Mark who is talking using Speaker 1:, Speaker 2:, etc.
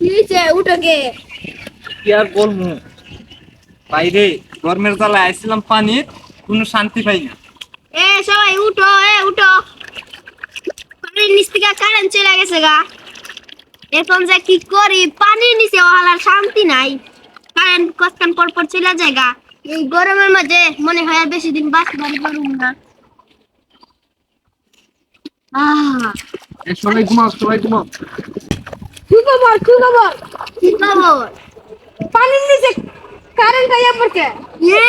Speaker 1: উঠো গে
Speaker 2: কি আর বলব? বাইরে গরমের জ্বালায় আইছিলাম পানির কোনো শান্তি পাই না।
Speaker 1: এ সবাই উঠো এ উঠো। পানির নিচ থেকে কারেন্ট চলে গেছে গা। এখন যে কি করি পানির নিচে ওহালার শান্তি নাই। কারেন্ট পর পর চলে যায় গা। এই গরমের মধ্যে মনে হয় আর বেশি দিন বাঁচতে পারি পারব না। আহ।
Speaker 2: সবাই ঘুমাও সবাই ঘুমাও।
Speaker 3: খবর কি খবর?
Speaker 1: কি খবর?
Speaker 3: পানির নিচে কারেন্ট আইয়া পড়কে
Speaker 1: ইয়ে